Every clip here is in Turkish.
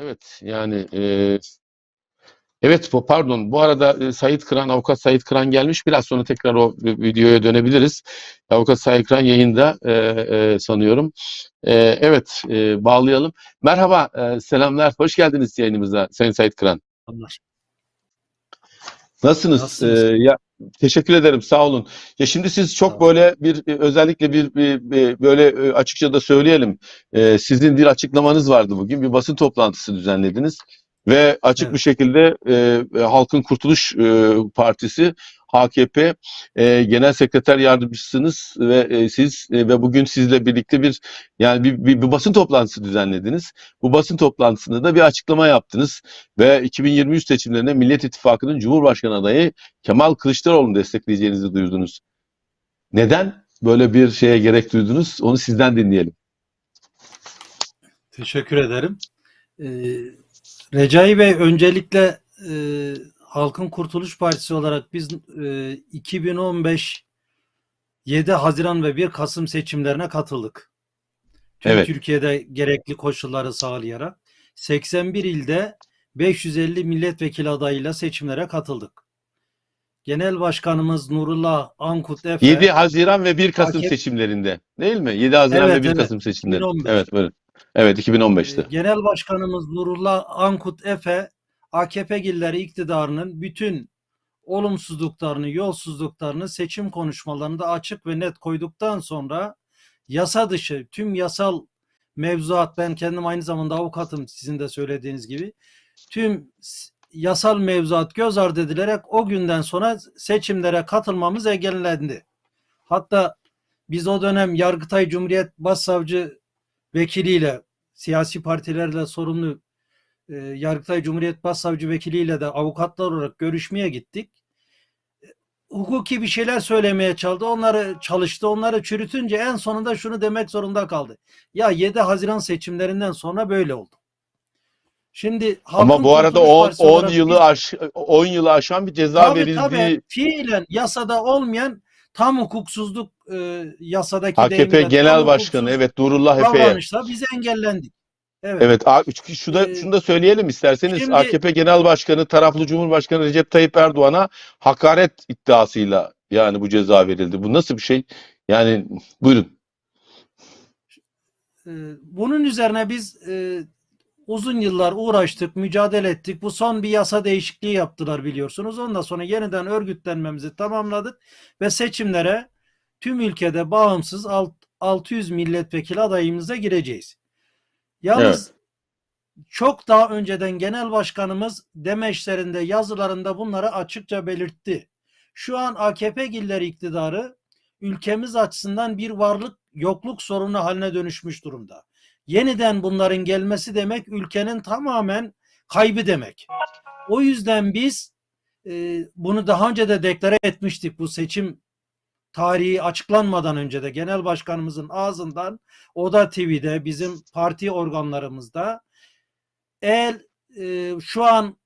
Evet yani e, evet bu pardon bu arada e, Sayit Kıran avukat Sayit Kıran gelmiş biraz sonra tekrar o vi- videoya dönebiliriz. Avukat Sayit Kıran yayında e, e, sanıyorum. E, evet e, bağlayalım. Merhaba e, selamlar hoş geldiniz yayınımıza Sayın Sayit Kıran. Onlar. Nasılsınız? Nasılsınız? Ee, ya teşekkür ederim. Sağ olun. Ya şimdi siz çok böyle bir e, özellikle bir, bir- bir- böyle e, açıkça da söyleyelim. Ee, sizin bir açıklamanız vardı bugün. Bir basın toplantısı düzenlediniz ve açık Evet. bir şekilde e, e, Halkın Kurtuluş e, Partisi HKP e, Genel Sekreter Yardımcısınız ve e, siz e, ve bugün sizle birlikte bir yani bir, bir, bir basın toplantısı düzenlediniz. Bu basın toplantısında da bir açıklama yaptınız ve 2023 seçimlerine Millet İttifakı'nın Cumhurbaşkanı adayı Kemal Kılıçdaroğlu'nu destekleyeceğinizi duyurdunuz. Neden böyle bir şeye gerek duydunuz? Onu sizden dinleyelim. Teşekkür ederim. Ee, Recai Bey öncelikle e, Halkın Kurtuluş Partisi olarak biz e, 2015 7 Haziran ve 1 Kasım seçimlerine katıldık. Tüm Evet. Türkiye'de gerekli koşulları sağlayarak 81 ilde 550 milletvekili adayıyla seçimlere katıldık. Genel Başkanımız Nurullah Ankut Efe 7 Haziran ve 1 Kasım Hakem- seçimlerinde değil mi? 7 Haziran Evet, ve 1 evet. Kasım seçimleri. 2015. Evet, böyle. Evet, 2015'te. Ee, Genel Başkanımız Nurullah Ankut Efe AKP'lileri iktidarının bütün olumsuzluklarını, yolsuzluklarını seçim konuşmalarında açık ve net koyduktan sonra yasa dışı tüm yasal mevzuat ben kendim aynı zamanda avukatım sizin de söylediğiniz gibi tüm yasal mevzuat göz ardı edilerek o günden sonra seçimlere katılmamız engellendi. Hatta biz o dönem Yargıtay Cumhuriyet Başsavcı vekiliyle siyasi partilerle sorumlu e, Yargıtay Cumhuriyet Başsavcı vekiliyle de avukatlar olarak görüşmeye gittik. E, Hukuki bir şeyler söylemeye çaldı. Onları çalıştı. Onları çürütünce en sonunda şunu demek zorunda kaldı. Ya 7 Haziran seçimlerinden sonra böyle oldu. Şimdi Ama bu arada Kurtuluş 10 Partisi 10 olarak yılı aş 10 yılı aşan bir ceza Tabii, verildiği tabii. fiilen yasada olmayan tam hukuksuzluk e, yasadaki AKP Genel Başkanı evet Nurullah Efe'ye. davranışla biz engellendik. Evet. Evet, a- şu da Ee, şunu da söyleyelim isterseniz şimdi- AKP Genel Başkanı taraflı Cumhurbaşkanı Recep Tayyip Erdoğan'a hakaret iddiasıyla yani bu ceza verildi. Bu nasıl bir şey? Yani buyurun. Ee, Bunun üzerine biz e, uzun yıllar uğraştık, mücadele ettik. Bu son bir yasa değişikliği yaptılar biliyorsunuz. Ondan sonra yeniden örgütlenmemizi tamamladık ve seçimlere tüm ülkede bağımsız alt- 600 milletvekili adayımıza gireceğiz. Yalnız çok daha önceden genel başkanımız demeçlerinde, yazılarında bunları açıkça belirtti. Şu an AKP gilleri iktidarı ülkemiz açısından bir varlık yokluk sorunu haline dönüşmüş durumda. Yeniden bunların gelmesi demek ülkenin tamamen kaybı demek. O yüzden biz e, bunu daha önce de deklare etmiştik bu seçim tarihi açıklanmadan önce de genel başkanımızın ağzından Oda TV'de bizim parti organlarımızda eğer e, şu an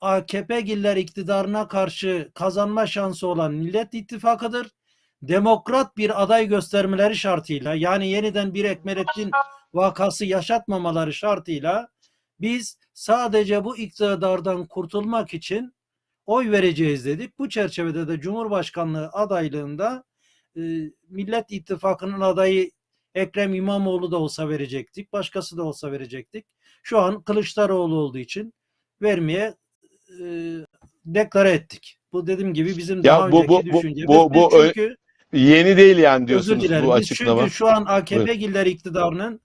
AKP giller iktidarına karşı kazanma şansı olan Millet İttifakı'dır. Demokrat bir aday göstermeleri şartıyla yani yeniden bir Ekmelettin vakası yaşatmamaları şartıyla biz sadece bu iktidardan kurtulmak için oy vereceğiz dedik. Bu çerçevede de Cumhurbaşkanlığı adaylığında e, Millet İttifakı'nın adayı Ekrem İmamoğlu da olsa verecektik. Başkası da olsa verecektik. Şu an Kılıçdaroğlu olduğu için vermeye e, deklare ettik. Bu dediğim gibi bizim daha Ya bu- bu- önceki bu- düşüncemiz. bu- bu ö- çünkü Yeni değil yani diyorsunuz dilerim. bu açıklama. çünkü şu an AKP giller iktidarının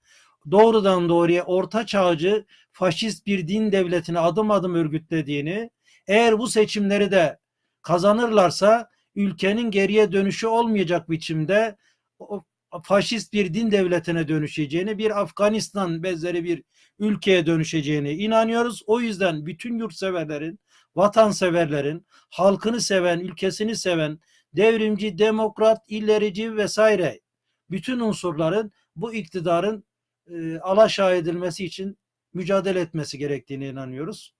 doğrudan doğruya orta çağcı faşist bir din devletini adım adım örgütlediğini eğer bu seçimleri de kazanırlarsa ülkenin geriye dönüşü olmayacak biçimde o faşist bir din devletine dönüşeceğini, bir Afganistan benzeri bir ülkeye dönüşeceğine inanıyoruz. O yüzden bütün yurtseverlerin, vatanseverlerin, halkını seven, ülkesini seven, devrimci, demokrat, ilerici vesaire bütün unsurların bu iktidarın e, alaşağı edilmesi için mücadele etmesi gerektiğine inanıyoruz.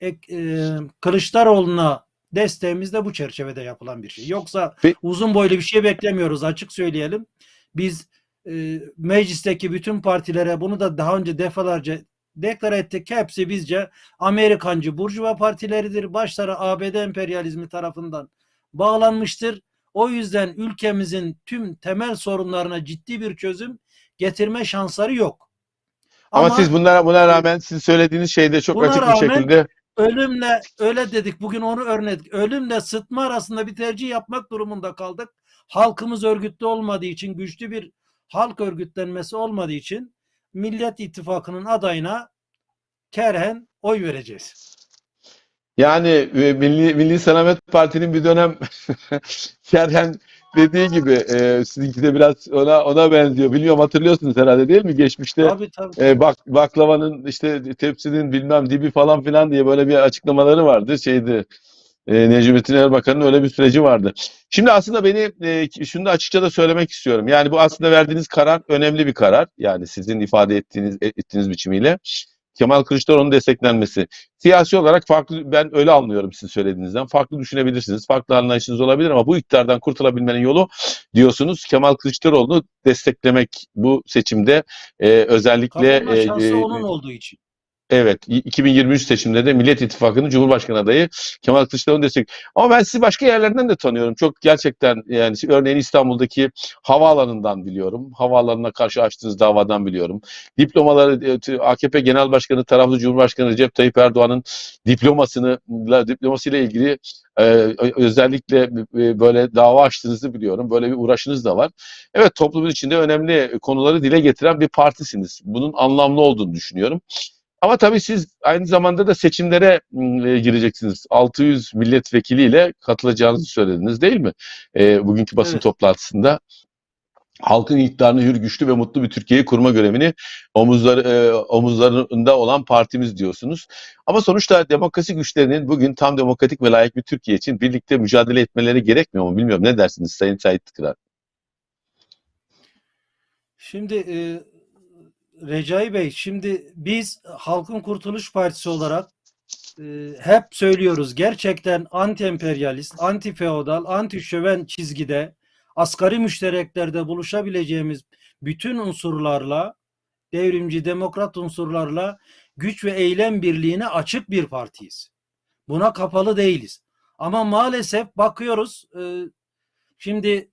E, e, Kılıçdaroğlu'na desteğimiz de bu çerçevede yapılan bir şey. Yoksa uzun boylu bir şey beklemiyoruz açık söyleyelim. Biz e, meclisteki bütün partilere bunu da daha önce defalarca deklar ettik. Hepsi bizce Amerikancı burjuva partileridir. Başları ABD emperyalizmi tarafından bağlanmıştır. O yüzden ülkemizin tüm temel sorunlarına ciddi bir çözüm getirme şansları yok. Ama, siz bunlara buna rağmen sizin söylediğiniz şeyde çok açık bir şekilde ölümle öyle dedik bugün onu örnek ölümle sıtma arasında bir tercih yapmak durumunda kaldık. Halkımız örgütlü olmadığı için güçlü bir halk örgütlenmesi olmadığı için Millet İttifakı'nın adayına kerhen oy vereceğiz. Yani e, Milli, Milli Selamet Parti'nin bir dönem Kerhen dediği gibi e, sizinki de biraz ona ona benziyor. Bilmiyorum hatırlıyorsunuz herhalde değil mi? Geçmişte Tabii tabii. e, bak baklavanın işte tepsinin bilmem dibi falan filan diye böyle bir açıklamaları vardı. Şeydi e, Necmettin Erbakan'ın öyle bir süreci vardı. Şimdi aslında beni e, şunu da açıkça da söylemek istiyorum. Yani bu aslında verdiğiniz karar önemli bir karar. Yani sizin ifade ettiğiniz ettiğiniz biçimiyle. Kemal Kılıçdaroğlu'nun desteklenmesi. Siyasi olarak farklı ben öyle anlıyorum sizin söylediğinizden. Farklı düşünebilirsiniz. Farklı anlayışınız olabilir ama bu iktidardan kurtulabilmenin yolu diyorsunuz Kemal Kılıçdaroğlu'nu desteklemek bu seçimde e, özellikle Kazanma e, şansı e, onun olduğu için. Evet, 2023 seçiminde de Millet İttifakı'nın Cumhurbaşkanı adayı Kemal Kılıçdaroğlu destek. Ama ben sizi başka yerlerden de tanıyorum. Çok gerçekten yani örneğin İstanbul'daki havaalanından biliyorum. Havaalanına karşı açtığınız davadan biliyorum. Diplomaları e, AKP Genel Başkanı taraflı Cumhurbaşkanı Recep Tayyip Erdoğan'ın diplomasını diplomasıyla ilgili e, özellikle e, böyle dava açtığınızı biliyorum. Böyle bir uğraşınız da var. Evet toplumun içinde önemli konuları dile getiren bir partisiniz. Bunun anlamlı olduğunu düşünüyorum. Ama tabii siz aynı zamanda da seçimlere e, gireceksiniz. 600 milletvekiliyle katılacağınızı söylediniz değil mi? E, bugünkü basın Evet. toplantısında. Halkın iktidarını hür, güçlü ve mutlu bir Türkiye'yi kurma görevini omuzları, e, omuzlarında olan partimiz diyorsunuz. Ama sonuçta demokrasi güçlerinin bugün tam demokratik ve layık bir Türkiye için birlikte mücadele etmeleri gerekmiyor mu? Bilmiyorum. Ne dersiniz Sayın Sait Kırar? Şimdi e, Recai Bey, şimdi biz Halkın Kurtuluş Partisi olarak e, hep söylüyoruz gerçekten anti-emperyalist, anti-feodal, anti-şöven çizgide asgari müştereklerde buluşabileceğimiz bütün unsurlarla, devrimci demokrat unsurlarla güç ve eylem birliğine açık bir partiyiz. Buna kapalı değiliz. Ama maalesef bakıyoruz e, şimdi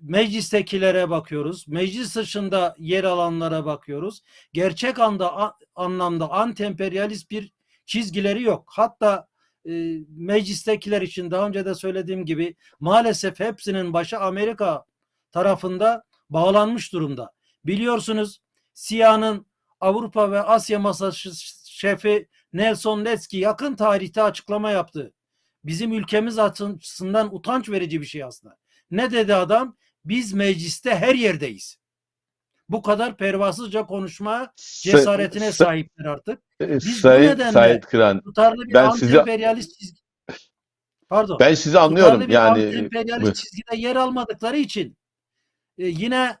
meclistekilere bakıyoruz. Meclis dışında yer alanlara bakıyoruz. Gerçek anda anlamda anti-emperyalist bir çizgileri yok. Hatta e, meclistekiler için daha önce de söylediğim gibi maalesef hepsinin başı Amerika tarafında bağlanmış durumda. Biliyorsunuz SİA'nın Avrupa ve Asya masası şefi Nelson Leski yakın tarihte açıklama yaptı. Bizim ülkemiz açısından utanç verici bir şey aslında. Ne dedi adam? Biz mecliste her yerdeyiz. Bu kadar pervasızca konuşma cesaretine Sa- sahipler artık. sa- Biz bu Sayın nedenle- Sait Kıran, Tutarlı bir Ben anti-emperyalist çizgi. Pardon. ben sizi anlıyorum. Yani anti-emperyalist buyur. çizgide yer almadıkları için e, yine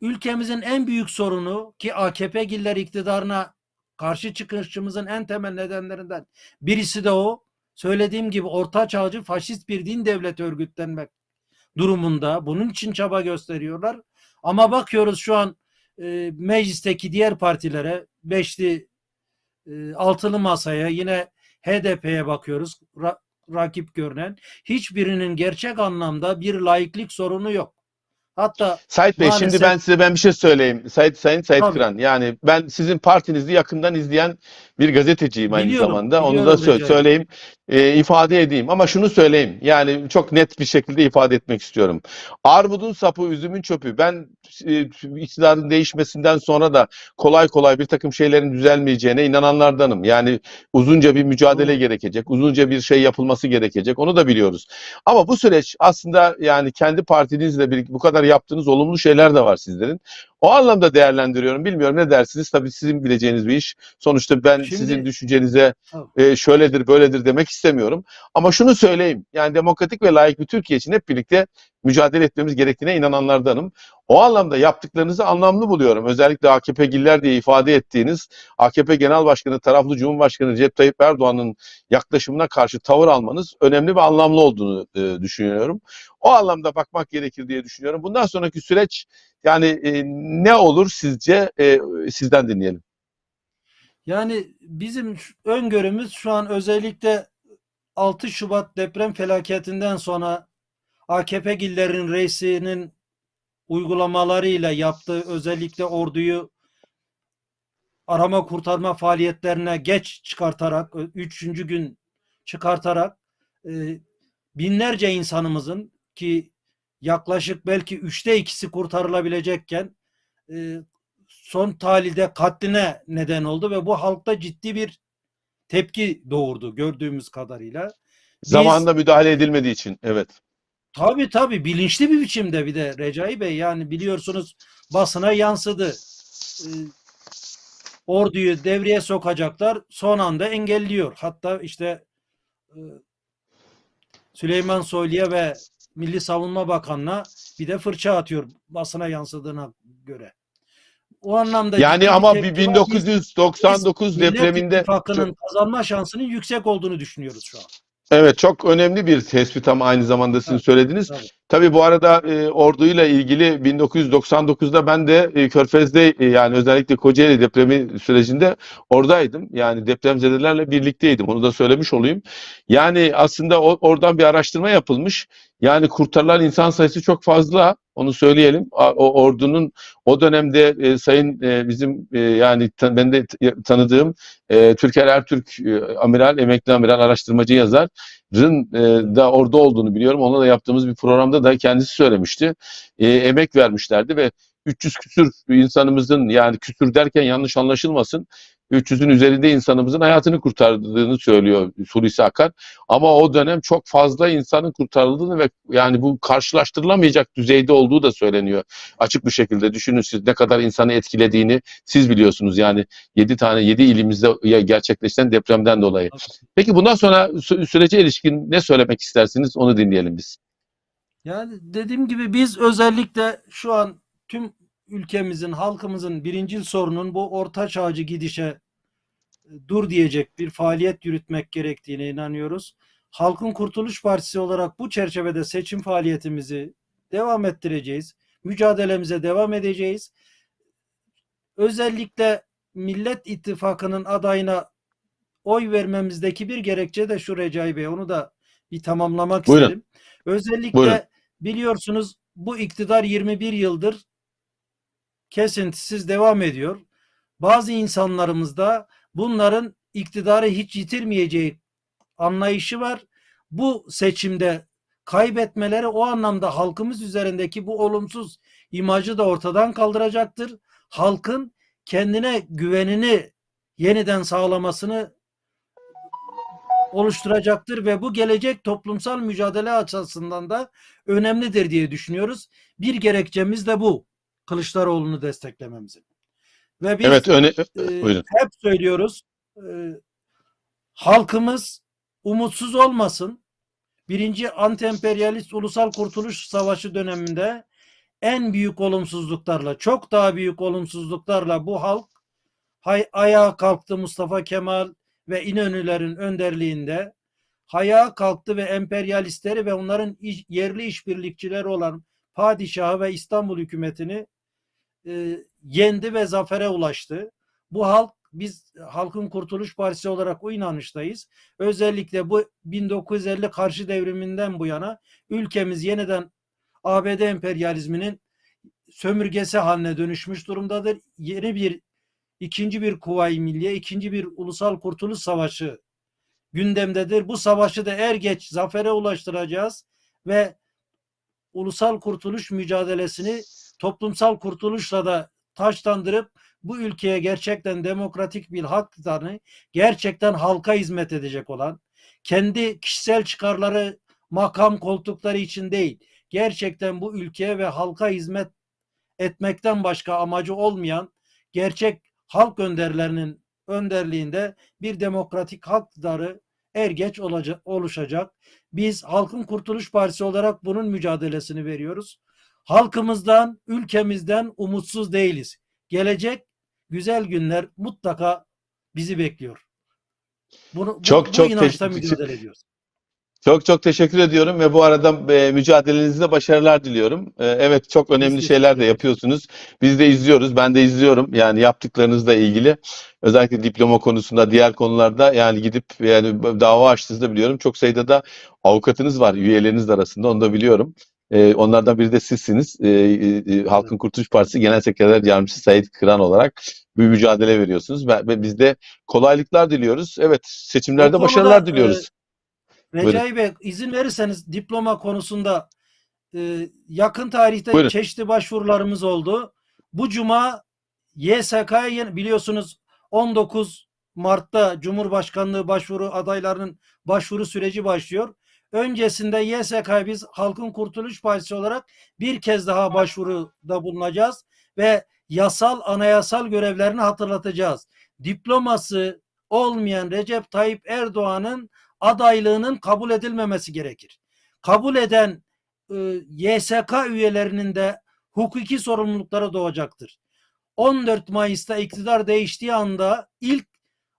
ülkemizin en büyük sorunu ki AKP giller iktidarına karşı çıkışımızın en temel nedenlerinden birisi de o. Söylediğim gibi orta çağcı faşist bir din devleti örgütlenmek durumunda. Bunun için çaba gösteriyorlar. Ama bakıyoruz şu an e, meclisteki diğer partilere beşli e, altılı masaya yine HDP'ye bakıyoruz. Ra- rakip görünen hiçbirinin gerçek anlamda bir laiklik sorunu yok. Hatta Sait Bey Maalesef- şimdi ben size ben bir şey söyleyeyim. Sait Sayın Sait Tabii. Kıran. Yani ben sizin partinizi yakından izleyen bir gazeteciyim aynı Biliyorum, zamanda. Onu biliyorum da sö- söyleyeyim, e, ifade edeyim. Ama şunu söyleyeyim. Yani çok net bir şekilde ifade etmek istiyorum. Armudun sapı, üzümün çöpü. Ben e, iktidarın değişmesinden sonra da kolay kolay bir takım şeylerin düzelmeyeceğine inananlardanım. Yani uzunca bir mücadele Doğru. gerekecek. Uzunca bir şey yapılması gerekecek. Onu da biliyoruz. Ama bu süreç aslında yani kendi partinizle birlikte bu kadar yaptığınız olumlu şeyler de var sizlerin. O anlamda değerlendiriyorum. Bilmiyorum ne dersiniz? Tabii sizin bileceğiniz bir iş. Sonuçta ben Şimdi- sizin düşüncenize e, şöyledir böyledir demek istemiyorum. Ama şunu söyleyeyim. Yani demokratik ve layık bir Türkiye için hep birlikte mücadele etmemiz gerektiğine inananlardanım. O anlamda yaptıklarınızı anlamlı buluyorum. Özellikle AKP giller diye ifade ettiğiniz AKP Genel Başkanı taraflı Cumhurbaşkanı Recep Tayyip Erdoğan'ın yaklaşımına karşı tavır almanız önemli ve anlamlı olduğunu e, düşünüyorum. O anlamda bakmak gerekir diye düşünüyorum. Bundan sonraki süreç Yani e, ne olur sizce e, sizden dinleyelim. Yani bizim öngörümüz şu an özellikle 6 Şubat deprem felaketinden sonra AKP gillerin reisinin uygulamalarıyla yaptığı özellikle orduyu arama kurtarma faaliyetlerine geç çıkartarak, üçüncü gün çıkartarak e, binlerce insanımızın ki yaklaşık belki üçte ikisi kurtarılabilecekken e, son talide katline neden oldu ve bu halkta ciddi bir tepki doğurdu gördüğümüz kadarıyla. Biz- Zamanında müdahale edilmediği için. Evet. Tabii tabii bilinçli bir biçimde bir de Recai Bey yani biliyorsunuz basına yansıdı. Ee, orduyu devreye sokacaklar son anda engelliyor. Hatta işte e, Süleyman Soylu'ya ve Milli Savunma Bakanı'na bir de fırça atıyor basına yansıdığına göre. O anlamda Yani ama bir var. Biz- 1999 Millet depreminde çok- kazanma şansının yüksek olduğunu düşünüyoruz şu an. evet çok önemli bir tespit ama aynı zamanda sizin Evet, söylediğiniz. tabii. Tabii bu arada e, orduyla ilgili 1999'da ben de e, Körfez'de e, yani özellikle Kocaeli depremi sürecinde oradaydım. Yani depremzedelerle birlikteydim. Onu da söylemiş olayım. Yani aslında o, oradan bir araştırma yapılmış. Yani kurtarılan insan sayısı çok fazla. Onu söyleyelim. O ordunun o dönemde e, sayın e, bizim e, yani ta- ben de tanıdığım e, Türker Ertürk e, amiral, emekli amiral, araştırmacı yazar Rın e, da orada olduğunu biliyorum. Onunla da yaptığımız bir programda da kendisi söylemişti. E, emek vermişlerdi ve 300 küsür insanımızın yani küsür derken yanlış anlaşılmasın 300'ün üzerinde insanımızın hayatını kurtardığını söylüyor Hulusi Akar. Ama o dönem çok fazla insanın kurtarıldığını ve yani bu karşılaştırılamayacak düzeyde olduğu da söyleniyor. Açık bir şekilde düşünün siz ne kadar insanı etkilediğini siz biliyorsunuz yani 7 tane 7 ilimizde gerçekleşen depremden dolayı. Peki bundan sonra sü- sürece ilişkin ne söylemek istersiniz onu dinleyelim biz. Yani dediğim gibi biz özellikle şu an tüm ülkemizin, halkımızın birincil sorunun bu orta çağcı gidişe e, dur diyecek bir faaliyet yürütmek gerektiğine inanıyoruz. Halkın Kurtuluş Partisi olarak bu çerçevede seçim faaliyetimizi devam ettireceğiz. Mücadelemize devam edeceğiz. Özellikle Millet İttifakı'nın adayına oy vermemizdeki bir gerekçe de şu Recai Bey. Onu da bir tamamlamak Buyurun. isterim. Özellikle Buyurun. biliyorsunuz bu iktidar 21 yıldır kesintisiz devam ediyor. Bazı insanlarımızda bunların iktidarı hiç yitirmeyeceği anlayışı var. Bu seçimde kaybetmeleri o anlamda halkımız üzerindeki bu olumsuz imajı da ortadan kaldıracaktır. Halkın kendine güvenini yeniden sağlamasını oluşturacaktır ve bu gelecek toplumsal mücadele açısından da önemlidir diye düşünüyoruz. Bir gerekçemiz de bu. Kılıçdaroğlu'nu desteklememizin. Ve biz evet öne e, buyurun. hep söylüyoruz. e, halkımız umutsuz olmasın. Birinci anti-emperyalist ulusal kurtuluş savaşı döneminde en büyük olumsuzluklarla, çok daha büyük olumsuzluklarla bu halk hay- ayağa kalktı Mustafa Kemal ve İnönülerin önderliğinde. Ayağa kalktı ve emperyalistleri ve onların iş- yerli işbirlikçileri olan padişahı ve İstanbul hükümetini e, yendi ve zafere ulaştı. Bu halk biz Halkın Kurtuluş Partisi olarak o inanıştayız. Özellikle bu 1950 karşı devriminden bu yana ülkemiz yeniden ABD emperyalizminin sömürgesi haline dönüşmüş durumdadır. Yeni bir ikinci bir Kuvayi Milliye, ikinci bir Ulusal Kurtuluş Savaşı gündemdedir. Bu savaşı da er geç zafere ulaştıracağız ve ulusal kurtuluş mücadelesini toplumsal kurtuluşla da taşlandırıp bu ülkeye gerçekten demokratik bir hak iktidarını gerçekten halka hizmet edecek olan kendi kişisel çıkarları makam koltukları için değil gerçekten bu ülkeye ve halka hizmet etmekten başka amacı olmayan gerçek halk önderlerinin önderliğinde bir demokratik halk iktidarı er geç olacak, oluşacak. Biz Halkın Kurtuluş Partisi olarak bunun mücadelesini veriyoruz. Halkımızdan, ülkemizden umutsuz değiliz. Gelecek güzel günler mutlaka bizi bekliyor. Bunu, bu- Çok, bu, çok inançla teşekkür- mücadele ediyoruz. Çok çok teşekkür ediyorum ve bu arada e, mücadelenizde başarılar diliyorum. E, evet çok önemli şeyler de yapıyorsunuz. Biz de izliyoruz. Ben de izliyorum. Yani yaptıklarınızla ilgili özellikle diploma konusunda, diğer konularda yani gidip yani dava açtığınızda biliyorum. Çok sayıda da avukatınız var üyeleriniz arasında. Onu da biliyorum. E, onlardan biri de sizsiniz. E, e, e, Halkın Kurtuluş Partisi Genel Sekreter Yardımcısı Sayit Kıran olarak bir mücadele veriyorsunuz ve, ve biz de kolaylıklar diliyoruz. Evet, seçimlerde konuda, başarılar diliyoruz. Recai Bey izin verirseniz diploma konusunda e, yakın tarihte Buyurun. çeşitli başvurularımız oldu. Bu cuma YSK'ya biliyorsunuz 19 Mart'ta Cumhurbaşkanlığı başvuru adaylarının başvuru süreci başlıyor. Öncesinde YSK'ya biz Halkın Kurtuluş Partisi olarak bir kez daha başvuruda bulunacağız ve yasal anayasal görevlerini hatırlatacağız. Diploması olmayan Recep Tayyip Erdoğan'ın adaylığının kabul edilmemesi gerekir. Kabul eden e, YSK üyelerinin de hukuki sorumlulukları doğacaktır. 14 Mayıs'ta iktidar değiştiği anda ilk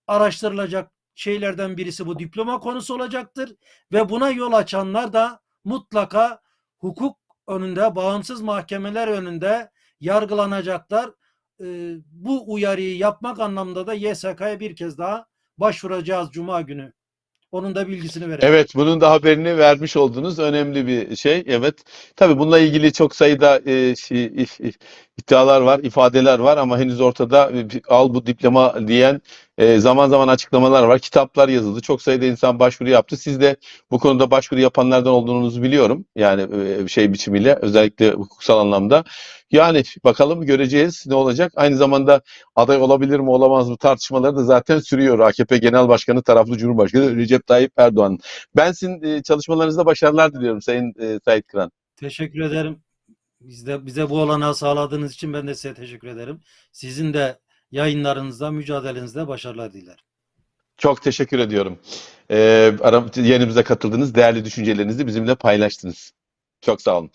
araştırılacak şeylerden birisi bu diploma konusu olacaktır ve buna yol açanlar da mutlaka hukuk önünde, bağımsız mahkemeler önünde yargılanacaklar. E, bu uyarıyı yapmak anlamında da YSK'ya bir kez daha başvuracağız Cuma günü. Onun da bilgisini verelim. Evet, bunun da haberini vermiş oldunuz. Önemli bir şey. Evet. Tabii bununla ilgili çok sayıda e, şey, iddialar var, ifadeler var ama henüz ortada e, al bu diploma diyen e, zaman zaman açıklamalar var. Kitaplar yazıldı. Çok sayıda insan başvuru yaptı. Siz de bu konuda başvuru yapanlardan olduğunuzu biliyorum. Yani e, şey biçimiyle özellikle hukuksal anlamda. Yani bakalım göreceğiz ne olacak. Aynı zamanda aday olabilir mi olamaz mı tartışmaları da zaten sürüyor. AKP Genel Başkanı taraflı Cumhurbaşkanı Recep Tayyip Erdoğan. Ben sizin e, çalışmalarınızda başarılar diliyorum Sayın e, Sait Kıran. Teşekkür ederim. Bizde bize bu olanağı sağladığınız için ben de size teşekkür ederim. Sizin de yayınlarınızda, mücadelenizde başarılar dilerim. Çok teşekkür ediyorum. E, aram- yayınımıza katıldınız. Değerli düşüncelerinizi bizimle paylaştınız. Çok sağ olun.